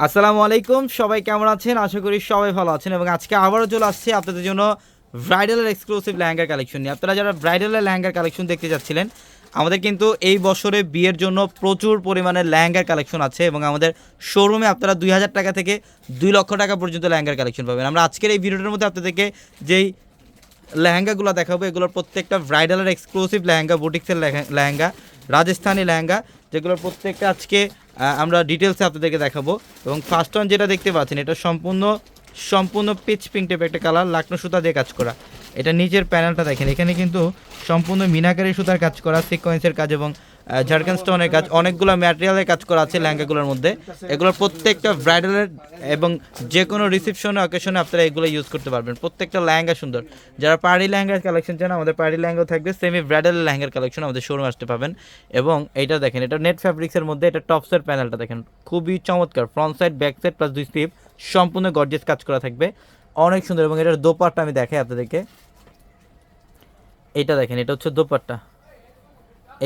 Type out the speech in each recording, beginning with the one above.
আসসালামু আলাইকুম, সবাই কেমন আছেন? আশা করি সবাই ভালো আছেন এবং আজকে আবারও চলে আসছে আপনাদের জন্য ব্রাইডালের এক্সক্লুসিভ লেহেঙ্গার কালেকশন নিয়ে। আপনারা যারা ব্রাইডালের লেহেঙ্গার কালেকশন দেখতে যাচ্ছিলেন, আমাদের কিন্তু এই বছরে বিয়ের জন্য প্রচুর পরিমাণে লেহেঙ্গার কালেকশন আছে এবং আমাদের শোরুমে আপনারা দুই হাজার টাকা থেকে দুই লক্ষ টাকা পর্যন্ত লেহেঙ্গার কালেকশন পাবেন। আমরা আজকের এই ভিডিওটার মধ্যে আপনাদেরকে যেই লেহেঙ্গাগুলো দেখাবো, এগুলোর প্রত্যেকটা ব্রাইডালের এক্সক্লুসিভ লেহেঙ্গা, বুটিক্সের লেহে- লেহেঙ্গা, রাজস্থানি লেহেঙ্গা, যেগুলোর প্রত্যেকটা আজকে আমরা ডিটেলসে আপনাদেরকে দেখাবো। এবং ফার্স্ট ওয়ান যেটা দেখতে পাচ্ছেন, এটা সম্পূর্ণ সম্পূর্ণ পিচ পিঙ্ক টাইপের একটা কালার লাকনো সুতা দিয়ে কাজ করা। এটা নিচের প্যানেলটা দেখেন। এখানে কিন্তু সম্পূর্ণ মিনাকারি সুতার কাজ করা সিকোয়েন্সের কাজ এবং ঝাড়খান স্টোনের কাজ, অনেকগুলো ম্যাটেরিয়ালের কাজ করা আছে লেহেঙ্গাগুলোর মধ্যে। এগুলোর প্রত্যেকটা ব্রাইডালের এবং যে কোনো রিসেপশনে অকেশনে আপনারা এগুলো ইউজ করতে পারবেন। প্রত্যেকটা লেহেঙ্গা সুন্দর। যারা পার্টি লেহেঙ্গার কালেকশন চান, আমাদের পার্টি লেহেঙ্গাও থাকবে সেমি ব্রাইডাল লেহেঙ্গার কালেকশন আমাদের শোরুম আসতে পাবেন এবং এটা দেখেন, এটা নেট ফ্যাব্রিক্সের মধ্যে, এটা টপসের প্যানেলটা দেখেন। খুবই চমৎকার front side back side plus দুই স্লিপ সম্পূর্ণ গর্জেস কাজ করা থাকবে। অনেক সুন্দর এবং এটার দোপাট্টা আমি দেখাই আপনাদেরকে। এটা দেখেন, এটা হচ্ছে দোপাট্টা।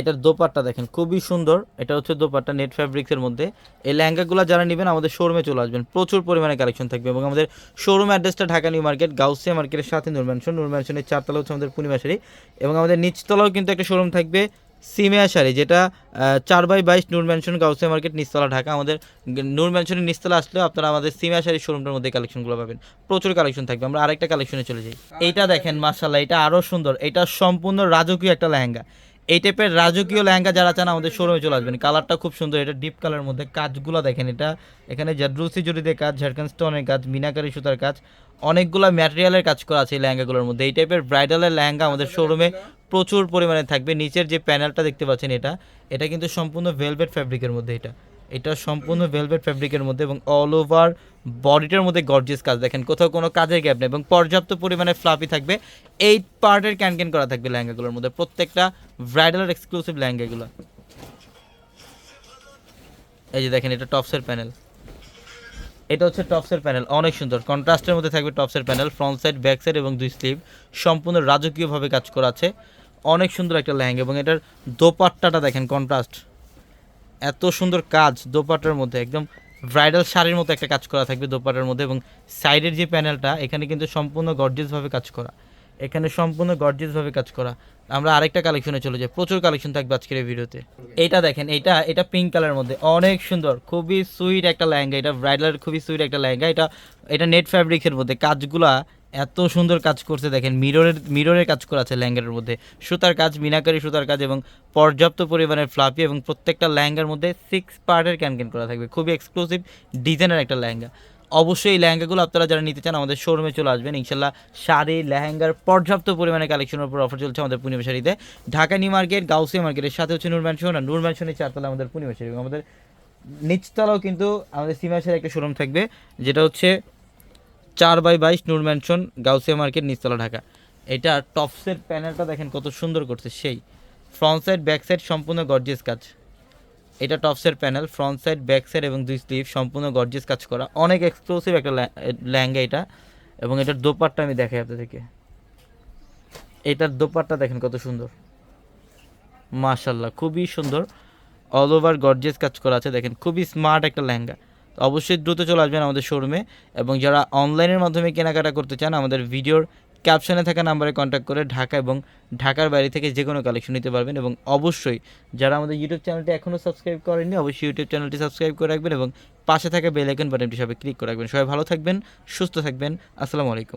এটার দোপাট্টা দেখেন, খুবই সুন্দর। এটা হচ্ছে দোপাট্টা নেট ফ্যাব্রিক্সের মধ্যে। এই লেহেঙ্গাগুলো যারা নেবেন, আমাদের শোরুমে চলে আসবেন। প্রচুর পরিমাণে কালেকশন থাকবে এবং আমাদের শোরুম অ্যাড্রেসটা ঢাকা নিউ মার্কেট, গাউসিয়া মার্কেটের সাথে নূর ম্যানশন নূর ম্যানশনের চারতলা হচ্ছে আমাদের পূর্ণিমাশারি এবং আমাদের নিচতলাও কিন্তু একটা শোরুম থাকবে। সিমিয়া শাড়ি যেটা আহ, চার বাই বাইশ নূর ম্যানশন গাউসে মার্কেট নিস্তলা ঢাকা। আমাদের নূর ম্যানশনের নিস্তলা আসলে আপনারা আমাদের সিমে শাড়ির শোরুমটার মধ্যে কালেকশনগুলো পাবেন। প্রচুর কালেকশন থাকবে। আমরা আরেকটা কালেকশনে চলে যাই। এইটা দেখেন মার্শাল্লাহ এটা আরও সুন্দর। এটা সম্পূর্ণ রাজকীয় একটা লেহেঙ্গা। এই টাইপের রাজকীয় লেহেঙ্গা যারা চান, আমাদের শোরুমে চলে আসবেন। কালারটা খুব সুন্দর, এটা ডিপ কালারের মধ্যে। কাজগুলো দেখেন এটা। এখানে জাদ্রুসি জড়িতে কাজ ঝাড়খান স্টোনের কাজ মিনাকারি সুতার কাজ। অনেকগুলো ম্যাটেরিয়ালের কাজ করা আছে এই লেহেঙ্গাগুলোর মধ্যে। এই টাইপের ব্রাইডালের লেহেঙ্গা আমাদের শোরুমে প্রচুর পরিমাণে থাকবে। নিচের যে প্যানেলটা দেখতে পাচ্ছেন এটা এটা কিন্তু সম্পূর্ণ ভেলভেট ফ্যাব্রিকের মধ্যে এটা। এটা সম্পূর্ণ ভেলভেট ফ্যাব্রিকের মধ্যে এবং অল ওভার বডিটার মধ্যে গর্জিয়াস কাজ। দেখেন, কোথাও কোনো কাজের গ্যাপ নেই এবং পর্যাপ্ত পরিমাণে ফ্লাফি থাকবে। এইট পার্টের ক্যান ক্যান করা থাকবে লেহেঙ্গাগুলোর মধ্যে। প্রত্যেকটা ব্রাইডালের এক্সক্লুসিভ লেহেঙ্গাগুলো। এই যে দেখেন, এটা টপসের প্যানেল এটা হচ্ছে টপসের প্যানেল অনেক সুন্দর। কন্ট্রাস্টের মধ্যে থাকবে টপসের panel front side back side এবং দুই স্লিভ সম্পূর্ণ রাজকীয়ভাবে কাজ করা আছে। অনেক সুন্দর একটা লেহেঙ্গা এবং এটার দোপাট্টাটা দেখেন কন্ট্রাস্ট এত সুন্দর কাজ দোপাটার মধ্যে, একদম ব্রাইডাল শাড়ির মতো একটা কাজ করা থাকবে দোপাট্টার মধ্যে এবং সাইডের যে প্যানেলটা এখানে কিন্তু সম্পূর্ণ গর্জিয়াসভাবে কাজ করা। এখানে সম্পূর্ণ গর্জিয়াসভাবে কাজ করা। আমরা আরেকটা কালেকশনে চলে যাই। প্রচুর কালেকশন থাকবে আজকের এই ভিডিওতে। এইটা দেখেন, এটা এটা পিঙ্ক কালারের মধ্যে। অনেক সুন্দর, খুবই সুইট একটা লেহেঙ্গা। এটা ব্রাইডালের খুবই সুইট একটা লেহেঙ্গা। এটা এটা নেট ফ্যাব্রিক্সের মধ্যে। কাজগুলা এত সুন্দর কাজ করছে, দেখেন মিররের মিররের কাজ করা আছে ল্যাঙ্গার মধ্যে। সুতার কাজ, মিনাকারি সুতার কাজ এবং পর্যাপ্ত পরিমাণের ফ্লাফি এবং প্রত্যেকটা ল্যাঙ্গার মধ্যে সিক্স পার্টের ক্যান ক্যান করা থাকবে। খুবই এক্সক্লুসিভ ডিজাইনের একটা লেহেঙ্গা অবশ্যই এই লেহেঙ্গাগুলো আপনারা যারা নিতে চান আমাদের শোরুমে চলে আসবেন। ইনশাল্লাহ শাড়ি লেহেঙ্গার পর্যাপ্ত পরিমাণে কালেকশনের উপর অফার চলছে আমাদের পূর্ণিমা শাড়িতে ঢাকা নিউ মার্কেট, গাউসিয়া মার্কেটের সাথে হচ্ছে নূর ম্যানশন আর নূর ম্যানশনের চারতলা আমাদের পূর্ণিমা শাড়ি আমাদের নিচতলাও কিন্তু আমাদের সিমাসের একটা শোরুম থাকবে, যেটা হচ্ছে চার বাই বাইশ নূর ম্যানশন গাউসিয়া মার্কেট, নিচতলা ঢাকা। এটা টপসের প্যানেলটা দেখেন কত সুন্দর করছে, সেই। ফ্রন্ট সাইড ব্যাক সাইড সম্পূর্ণ গর্জিয়াস কাজ। এটা টপসের panel front side back side এবং দুই স্লিভ সম্পূর্ণ গর্জিয়াস কাজ করা। অনেক এক্সক্লুসিভ একটা লে- লেহেঙ্গা এটা। এবং এটার দোপাট্টা আমি দেখাই আপনাদেরকে। এটার দোপাট্টা দেখেন কত সুন্দর। মাশাল্লাহ খুবই সুন্দর। অল ওভার গর্জিয়াস কাজ করা আছে, দেখেন। খুবই স্মার্ট একটা লেহেঙ্গা। তো অবশ্যই দ্রুত চলে আসবেন আমাদের শোরুমে এবং যারা অনলাইনের মাধ্যমে কেনাকাটা করতে চান, আমাদের ভিডিওর ক্যাপশনে থাকা নাম্বারে কন্ট্যাক্ট করে ঢাকা এবং ঢাকার বাইরে থেকে যে কোনো কালেকশন নিতে পারবেন এবং অবশ্যই যারা আমাদের ইউটিউব চ্যানেলটি এখনও সাবস্ক্রাইব করেননি, অবশ্যই ইউটিউব চ্যানেলটি সাবস্ক্রাইব করে রাখবেন এবং পাশে থাকা বেল আইকন বাটনটি সবাই ক্লিক করে রাখবেন। সবাই ভালো থাকবেন, সুস্থ থাকবেন। আসসালামু আলাইকুম।